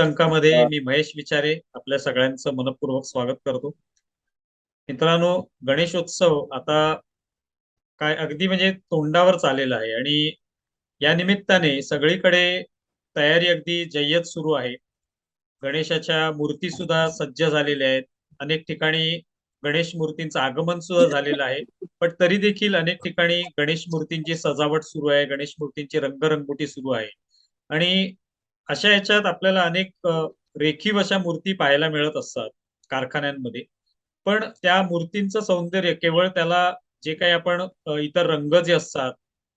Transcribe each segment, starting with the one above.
अंकामध्ये मी महेश विचारे आपल्या सगळ्यांचं मनपूर्वक स्वागत करतो. मित्रांनो गणेशोत्सव आता काय अगदी म्हणजे तोंडावर चाललेला आहे आणि या निमित्ताने सगळीकडे तयारी अगदी जय्यत सुरू आहे. गणेशाच्या मूर्ती सुद्धा सज्ज झालेल्या आहेत. अनेक ठिकाणी गणेश मूर्तींचं आगमन सुद्धा झालेलं आहे. पण तरी देखील अनेक ठिकाणी गणेश मूर्तींची सजावट सुरू आहे. गणेश मूर्तींची रंगरंगोटी सुरू आहे. आणि अशा याच्यात आपल्याला अनेक रेखीव अशा मूर्ती पाहायला मिळत असतात कारखान्यांमध्ये. पण त्या मूर्तींचं सौंदर्य केवळ त्याला जे काही आपण इतर रंग जे असतात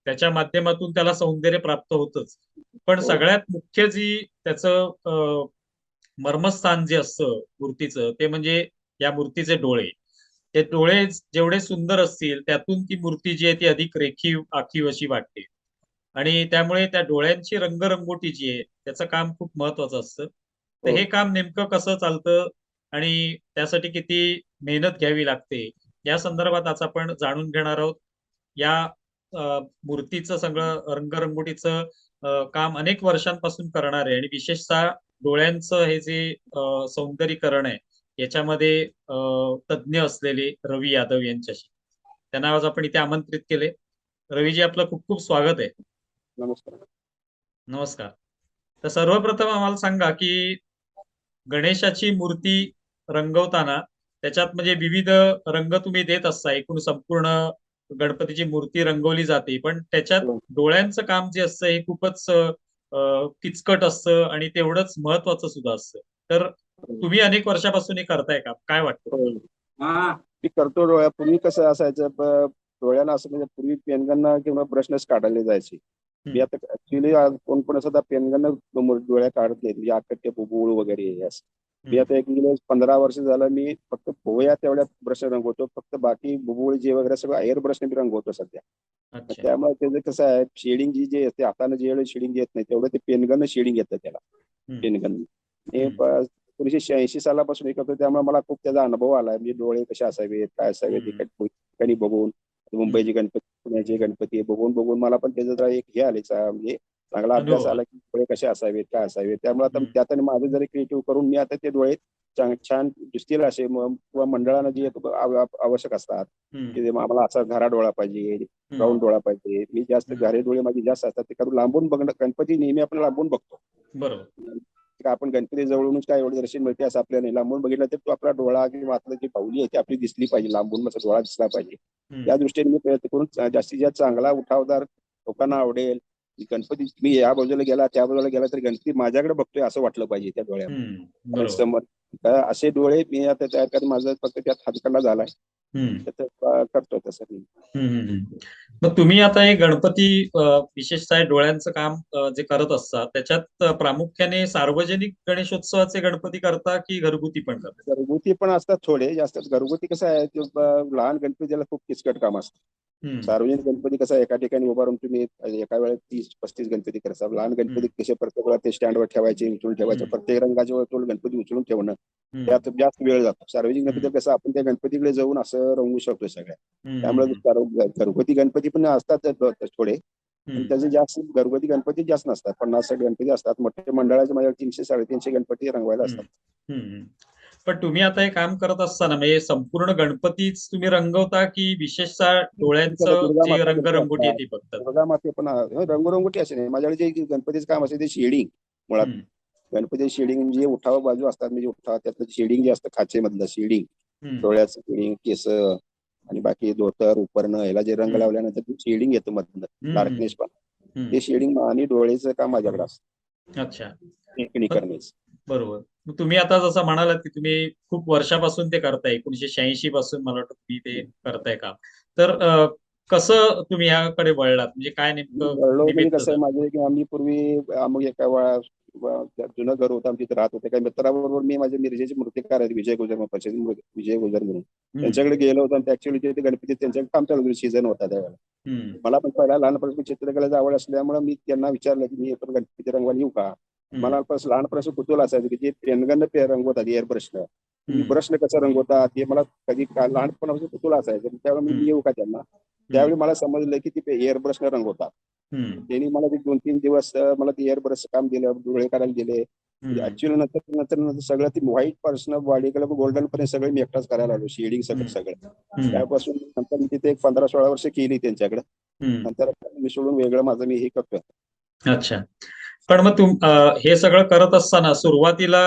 त्याच्या माध्यमातून त्याला सौंदर्य प्राप्त होतच. पण सगळ्यात मुख्य जी त्याचं मर्मस्थान जे असतं मूर्तीचं ते म्हणजे या मूर्तीचे डोळे. ते डोळे जेवढे सुंदर असतील त्यातून ती मूर्ती जी आहे ती अधिक रेखीव आखीव अशी वाटते. आणि त्यामुळे त्या डोळ्यांची रंगरंगोटी जी आहे त्याचं काम खूप महत्वाचं असतं. तर हो. हे काम नेमकं कसं चालतं आणि त्यासाठी किती मेहनत घ्यावी लागते या संदर्भात आज आपण जाणून घेणार आहोत. या मूर्तीचं सगळं रंगरंगोटीचं काम अनेक वर्षांपासून करणार आहे आणि विशेषतः डोळ्यांचं हे जे सौंदर्यीकरण आहे याच्यामध्ये तज्ज्ञ असलेले रवी यादव यांच्याशी. त्यांना आज आपण इथे आमंत्रित केले. रवीजी आपलं खूप खूप स्वागत आहे. नमस्कार. नमस्कार. तर सर्वप्रथम आम्हाला सांगा की गणेशाची मूर्ती रंगवताना त्याच्यात म्हणजे विविध रंग तुम्ही देत असता एकूण संपूर्ण गणपतीची मूर्ती रंगवली जाते पण त्याच्यात हो. डोळ्यांचं काम जे असतं हे खूपच किचकट असतं आणि तेवढंच महत्वाचं सुद्धा असतं. तर तुम्ही अनेक वर्षापासून हे करताय का? काय वाटतं? होय. मी करतो डोळ्या. पूर्वी कसं असायचं डोळ्याला असं म्हणजे पूर्वी पेनगन किंवा ब्रशनेस काढले जायचे. मी आता ऍक्च्युली कोण पण असं पेनगन डोळ्या काढत नाहीत म्हणजे आकट्य बुबुळ वगैरे हे असं. मी आता एक पंधरा वर्ष झालं मी फक्त भोवया तेवढ्या ब्रश रंगवतो फक्त बाकी बुबुळ जे वगैरे सगळं एअर ब्रशने मी रंगवतो सध्या. अच्छा. त्यामुळे त्याचं कसं आहे शेडिंग जी जे असते हाताने जे शेडिंग येत नाही तेवढं ते पेनगन शेडिंग येतं त्याला. पेनगन. हे एकोणीसशे शहाऐंशी सालापासून हे करतो त्यामुळे मला खूप त्याचा अनुभव आला म्हणजे डोळे कसे असावेत काय असावेत ठिकाणी बघून मुंबईचे गणपती पुण्याचे गणपती बघून बघून मला पण त्याचा जरा एक हे आले म्हणजे चांगला अभ्यास. आला की डोळे कसे असावेत काय असावेत त्यामुळे आता. त्यात माझं जरी क्रिएटिव्ह करून मी आता ते डोळे छान दिसतील असे किंवा मंडळानं जे आव- आव- आवश्यक असतात. की आम्हाला असा घरा डोळा पाहिजे. राऊंड डोळा पाहिजे मी जास्त. घरे डोळे माझे जास्त असतात ते करून लांबून बघणं गणपती नेहमी आपण लांबून बघतो बरोबर आपण गणपती जवळूनच काय एवढं दर्शन मिळते असं आपल्याला नाही लांबून बघितलं तर तो आपला डोळा किंवा आपलं जी पावली आहे ती आपली दिसली पाहिजे लांबून मग डोळा दिसला पाहिजे. या दृष्टीने मी प्रयत्न करून जास्तीत जास्त चांगला उठावदार लोकांना आवडेल. गणपती मी या बाजूला गेला त्या बाजूला गेला तर गणपती माझ्याकडे बघतोय असं वाटलं पाहिजे त्या डोळ्यात समोर असे डोळे मी आता तयार करत माझं फक्त त्यात हातकडला झालाय. करतो तसं मी. मग तुम्ही आता हे गणपती विशेषतः डोळ्यांचं काम जे करत असता त्याच्यात प्रामुख्याने सार्वजनिक गणेशोत्सवाचे गणपती करता की घरगुती पण करता? घरगुती पण असतात थोडे जास्त. घरगुती कसं आहे लहान गणपतीला खूप किचकट काम असतं. सार्वजनिक गणपती कसं एका ठिकाणी उभा राहून तुम्ही एका वेळेस तीस पस्तीस गणपती करता लहान गणपती कसे प्रत्येक वेळा ते स्टँडवर ठेवायचे उचलून ठेवायचे. प्रत्येक रंगाचे उचलून गणपती उचलून ठेवणं. त्यात जास्त वेळ जातो सार्वजनिक. गणपती कसं आपण त्या गणपतीकडे जाऊन असं रंगवू शकतो सगळ्या. त्यामुळे घरगुती गणपती पण असतात थोडे. त्याचे जास्त घरगुती गणपती जास्त नसतात पन्नास गणपती असतात मोठे मंडळाचे माझ्या तीनशे साडेतीनशे गणपती रंगवायला असतात. पण तुम्ही आता हे काम करत असताना म्हणजे संपूर्ण गणपतीच तुम्ही रंगवता की विशेषतः डोळ्यांचं रंगरंगोटी आहे ती गणपती बघतात दुर्गा माते पण आहे. रंगरंगोटी असे नाही माझ्याकडे जे गणपतीचं काम असेल ते शेडिंग मुळात. गणपती शेडिंग जे उठाव बाजू असतात म्हणजे उठाव त्यातलं शेडिंग जे असतं खाचेमधलं शेडिंग हम्म. डोळ्याचं शेडिंग केस आणि बाकी धोतर उपरणं ह्याला जे रंग. लावल्यानंतर ते शेडिंग येतं मधलं. डार्कनेस पण. ते शेडिंग आणि डोळ्याचं काम माझ्याकडे असतं अच्छा करण्याचं बरोबर मग तुम्ही आता जसं म्हणालात की तुम्ही खूप वर्षापासून ते करताय एकोणीशे शहाऐंशी पासून मला वाटतं तुम्ही ते करताय काम तर कसं तुम्ही याकडे वळलात म्हणजे काय नेमकं कसं? माझे की आम्ही पूर्वी आम्ही एका वेळा जुनं घर होतं आमच्या इथे राहत होते काही मित्राबरोबर मी माझे मिरजेचे मूर्तिकार आहेत विजय गुजर विजय गुजर म्हणून. त्यांच्याकडे गेलो होतो आणि ऍक्च्युअली ते गणपती त्यांच्याकडे काम चालू सीझन होता त्यावेळेला. मला पण पहिला लहानपणापासून चित्रकलेची आवड असल्यामुळे मी त्यांना विचारलं की मी पण गणपती रंगवायला येऊ का. मला पण लहानपणापासून कुतूहल असायचं की जे पेनगन पे रंगवतात एअर ब्रशनं. ब्रशनं कसं रंगवतात हे मला कधी लहानपणापासून कुतूहल असायचं त्यावेळी. मी येऊ का त्यांना त्यावेळी मला समजलं की ते एअर ब्रशनं रंगवतात. त्यांनी मला ते दोन तीन दिवस मला ते एअर ब्रश काम दिलं डोळे काढायला दिले. ऍक्च्युअली नंतर नंतर नंतर सगळं ती व्हाईटपासून बॉडी कलर गोल्डन पर्यंत सगळं मी एकटाच करायला लागलो शेडिंग सगळं. सगळं. त्यापासून नंतर मी तिथे एक पंधरा सोळा वर्ष केली त्यांच्याकडे. नंतर मी सोडून वेगळं माझं मी हे करतोय अच्छा पण मग तुम हे सगळं करत असताना सुरुवातीला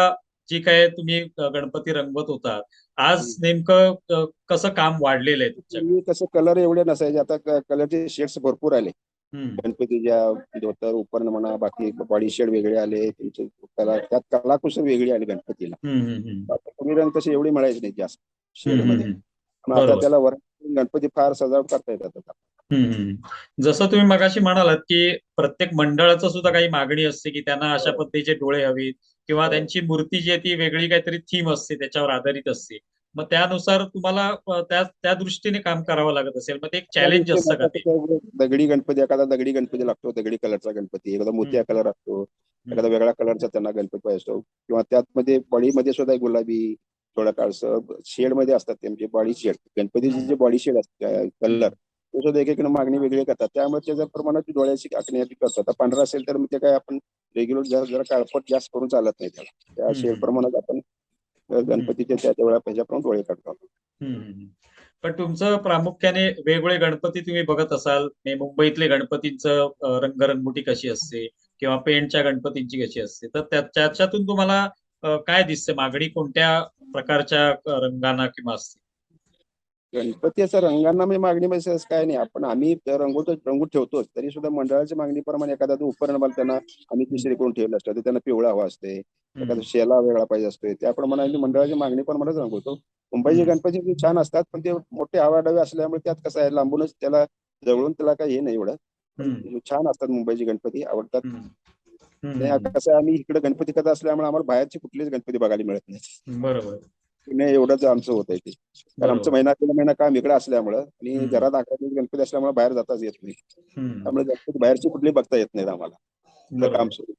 जी काय तुम्ही गणपती रंगवत होता आज नेमकं कसं काम वाढलेलं आहे पूर्वी कसं कलर एवढे नसायचे. आता कलरचे शेड्स भरपूर आले. गणपतीच्या धोतर उपरण म्हणा बाकी बॉडी शेड वेगळे आले. त्यांचे कला त्यात कलाकुसर वेगळी आली गणपतीला. पूर्वी रंग तसे एवढे मिळायचे नाही जास्त शेडमध्ये. आता. त्याला वर गणपती फार सजावट करता येतात आता. हम्म. जसं तुम्ही मगाशी म्हणालात की प्रत्येक मंडळाचं सुद्धा काही मागणी असते की त्यांना अशा हो. पद्धतीचे डोळे हवीत किंवा हो. त्यांची मूर्ती जी आहे ती वेगळी काहीतरी थीम असते त्याच्यावर आधारित असते मग त्यानुसार तुम्हाला अं, त्या त्या दृष्टीने काम करावं लागत असेल मग ते एक चॅलेंज असतं का ते दगडी गणपती एखादा दगडी गणपती लागतो दगडी कलरचा गणपती एखादा मोत्या कलर असतो एखादा वेगळ्या कलरचा त्यांना गणपती पाहिजे असतो किंवा त्यात मध्ये बॉडीमध्ये सुद्धा गुलाबी थोडा काळसर शेडमध्ये असतात ते म्हणजे बॉडी शेड गणपतीचे जे बॉडी शेड असते कलर ते सुद्धा एक एक मागणी वेगळी करतात. त्यामुळे त्याच्या प्रमाणात डोळ्याची आखणी करतात. पांढरा असेल तर मग ते काय आपण रेग्युलर जरा जरा काळपट जास्त करून चालत नाही त्याला. त्या. शेड प्रमाणात आपण गणपतीच्या त्या तेवढ्या ह्याच्याप्रमाणे डोळे काढतो. पण तुमचं प्रामुख्याने वेगवेगळे गणपती तुम्ही बघत असाल म्हणजे मुंबईतले गणपतींचं अं, रंगरंगोटी कशी असते किंवा पेंटच्या गणपतींची कशी असते तर त्या- त्याच्यातून तुम्हाला काय दिसते? मागणी कोणत्या प्रकारच्या रंगांना किंवा असते? गणपतीच्या रंगांना म्हणजे मागणी म्हणजे असं काय नाही. आपण आम्ही रंगवतो रंगून ठेवतोच. तरी सुद्धा मंडळाच्या मागणीप्रमाणे एखादा जो उपकरण मला त्यांना आम्ही तिसरी करून ठेवलं असतं. तर त्यांना पिवळा हवा असते. एखादा शेला वेगळा पाहिजे असतो त्याप्रमाणे आम्ही मंडळाची मागणी प्रमाणेच रंगवतो. मुंबईचे. गणपती छान असतात पण ते मोठे हवाडवे असल्यामुळे त्यात कसं आहे लांबूनच त्याला जवळून त्याला काही हे नाही एवढं. पण छान असतात मुंबईचे गणपती आवडतात. कसं आम्ही इकडे गणपती कथा असल्यामुळे आम्हाला बाहेरचे कुठलेच गणपती बघायला मिळत नाही बरोबर. पुणे एवढंच आमचं होत आहे ते. कारण आमचं महिना दीड महिना काम इकडे असल्यामुळं आणि. घरात अकरा गणपती असल्यामुळे बाहेर जाताच येत नाही. त्यामुळे गणपती बाहेरची कुठली बघता येत नाहीत आम्हाला. काम सुरू.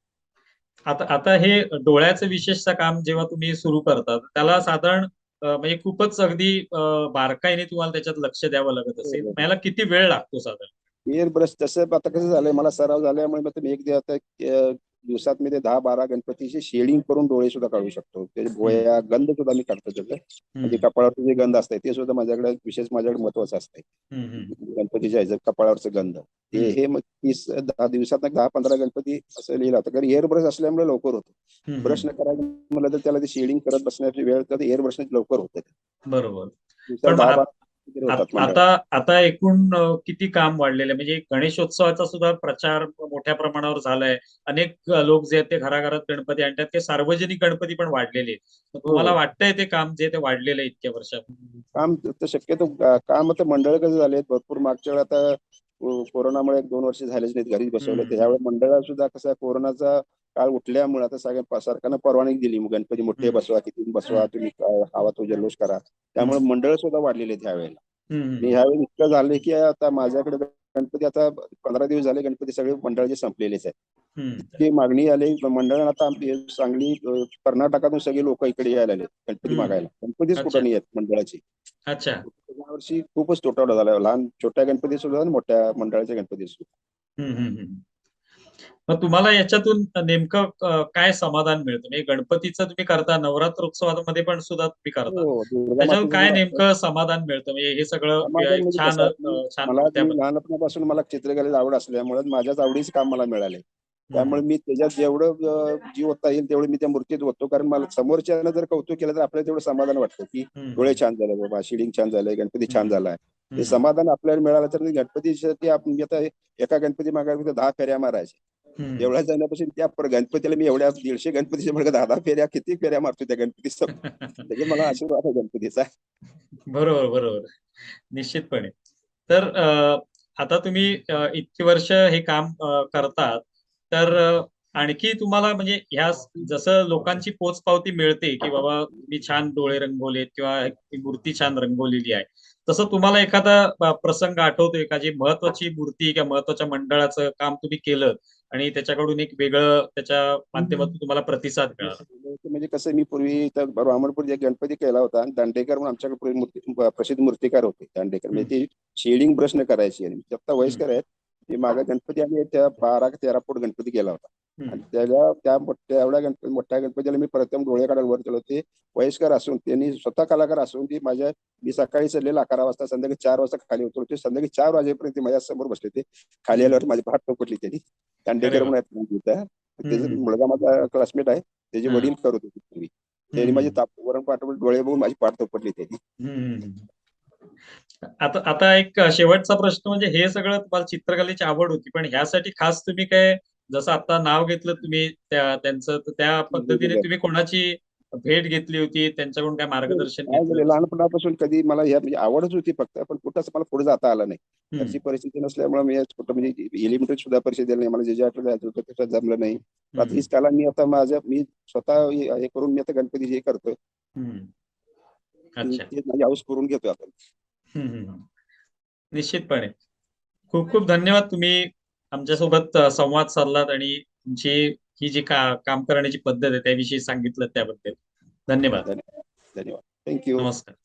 आता आता हे डोळ्याचं विशेषतः काम जेव्हा तुम्ही सुरू करता त्याला साधारण म्हणजे खूपच अगदी बारकाईने तुम्हाला त्याच्यात लक्ष द्यावं लागत असेल. याला किती वेळ लागतो साधारण? ब्रश तसं आता कसं झालंय मला सराव झाल्यामुळे तुम्ही एक दिवस दिवसात मी ते दहा बारा गणपतीचे शेडिंग करून डोळे सुद्धा काढू शकतो. त्याचे भोया गंध सुद्धा मी काढतो त्याचं म्हणजे कपाळावरचं जे गंध असतंय ते सुद्धा माझ्याकडे विशेष माझ्याकडे महत्वाचं असतंय. गणपतीच्या ह्याचं कपाळावरचं गंध. ते. हे मग तीस दहा दिवसात दहा पंधरा गणपती असं लिहिलं होतं कारण एअर ब्रश असल्यामुळे लवकर होतो. ब्रश न करायचं म्हणलं तर त्याला ते शेडिंग करत बसण्याची वेळ तर एअर ब्रशने लवकर होतं. बरोबर. आत-. आता एकूण किती काम वाढलेलं? आहे म्हणजे गणेशोत्सवाचा सुद्धा प्रचार मोठ्या प्रमाणावर झालाय. अनेक लोक जे आहेत ते घराघरात गणपती आणतात. ते सार्वजनिक गणपती पण वाढलेले आहेत. मग तुम्हाला हो. वाटतंय ते काम जे ते वाढलेलं आहे इतक्या वर्षात? काम शक्यतो काम आता मंडळ कसं झाले भरपूर मागच्या वेळी आता कोरोनामुळे एक दोन वर्ष झालेच नाहीत घरीच बसवले. त्यावेळी मंडळात सुद्धा कसं कोरोनाचा काळ उठल्यामुळे आता सगळ्या सरकारनं परवानगी दिली. मग गणपती मोठे. बसवा किती बसवा तुम्ही हवा तो जल्लोष करा. त्यामुळे मंडळ सुद्धा वाढलेले आहेत ह्यावेळेला. आणि ह्यावेळी इतकं झालंय की आता माझ्याकडे गणपती आता पंधरा दिवस झाले गणपती सगळे मंडळाचे संपलेलेच आहेत. इतकी मागणी आली मंडळानं आता सांगली कर्नाटकातून सगळे लोक इकडे यायला आले गणपती. मागायला. गणपतीच. कुठं नाही आहेत मंडळाची. अच्छा. यावर्षी खूपच तुटवडा झाला. लहान छोट्या गणपती सुद्धा मोठ्या मंडळाच्या गणपती सुद्धा. हम्म, हम्म, हम्म. मग तुम्हाला याच्यातून नेमकं काय समाधान मिळतं? म्हणजे गणपतीचं तुम्ही करता नवरात्रोत्सवामध्ये पण सुद्धा तुम्ही करता. हो, दुर्गा त्याच्यातून काय नेमकं समाधान मिळतं? म्हणजे हे सगळं म्हणजे छान लहानपणापासून मला चित्रकलेची आवड असल्यामुळे माझ्याच आवडीचे काम मला मिळाले त्यामुळे मी त्याच्यात जेवढं जीव होता येईल तेवढं मी त्या मूर्तीत होतो. कारण मला समोरच्यानं जर कौतुक केलं तर आपल्याला तेवढं समाधान वाटतं की डोळे छान झाले बाबा शिडिंग छान झालंय गणपती छान. झालाय. ते समाधान आपल्याला मिळालं तर गणपतीसाठी आपण आता एका गणपती मागायला दहा फेऱ्या मारायच्या हम्म. एवढ्या जाण्यापासून त्या गणपतीला मी एवढ्या दीडशे गणपतीच्या म्हणलं दहा दहा फेऱ्या किती फेऱ्या मारतो त्या गणपती त्याचे मला आशीर्वाद आहे गणपतीचा. बरोबर बरोबर. निश्चितपणे. तर आता तुम्ही इतकी वर्ष हे काम करतात. तर आणखी तुम्हाला म्हणजे ह्या जसं लोकांची पोचपावती मिळते की बाबा मी छान डोळे रंगवलेत किंवा मूर्ती छान रंगवलेली आहे तसं तुम्हाला एखादा प्रसंग आठवतोय का जी महत्वाची मूर्ती किंवा महत्त्वाच्या मंडळाचं काम तुम्ही केलं आणि त्याच्याकडून एक वेगळं त्याच्या माध्यमातून तुम्हाला प्रतिसाद मिळाला? म्हणजे कसं मी पूर्वी ब्राह्मणपूर एक गणपती केला होता आणि दांडेकर म्हणून आमच्याकडे पूर्वी मूर्ती प्रसिद्ध मूर्तिकार होते दांडेकर. म्हणजे ते शेडिंग ब्रशने करायची आणि आता वयस्कर आहेत ते मागे गणपती आम्ही त्या बारा का तेरा फूट गणपती गेला होता. आणि त्याला त्या मोठ्या एवढ्या गणपती मोठ्या गणपतीला मी प्रथम डोळे काढून वर केलो ते वयस्कर असून त्यांनी स्वतः कलाकार असून ती माझ्या मी सकाळी चढलेला अकरा वाजता संध्याकाळी चार वाजता खाली उतरतो संध्याकाळी चार वाजेपर्यंत ते माझ्यासमोर बसले ते खाली आल्यावर माझी भात पटली त्यांनी दांडेकर. म्हणून होता त्याचा. मुलगा माझा क्लासमेट आहे त्याचे. वडील करत होते त्यांनी माझी. ताप वरण पाठवून डोळे बघून माझी पाठ पडली त्यांनी. आता आता एक शेवटचा प्रश्न म्हणजे हे सगळं तुम्हाला चित्रकलेची आवड होती पण ह्यासाठी खास तुम्ही काय जसं आता नाव घेतलं तुम्ही त्या त्यांचं त्या पद्धतीने तुम्ही कोणाची भेट घेतली होती त्यांच्याकडून काय मार्गदर्शन घेतलं? लहानपणापासून कधी मला ह्या म्हणजे आवडच होती फक्त पण कुठंच मला पुढे जाता आलं नाही. परिस्थिती नसल्यामुळे मी कुठं म्हणजे एलिमेंटरी सुद्धा परीक्षा दिली नाही. मला जे जे आठवलं जायचं होतं त्याच्यात जमलं नाही. आता कला मी आता माझ्या मी स्वतः हे करून मी आता गणपती हे करतोय. हाऊस करून घेतोय हम्म. निश्चितपणे. खूप खूप धन्यवाद तुम्ही आमच्यासोबत संवाद साधलात आणि तुमची ही जी का काम करण्याची पद्धत आहे त्याविषयी सांगितलं त्याबद्दल. धन्यवाद. धन्यवाद. थँक्यू नमस्कार.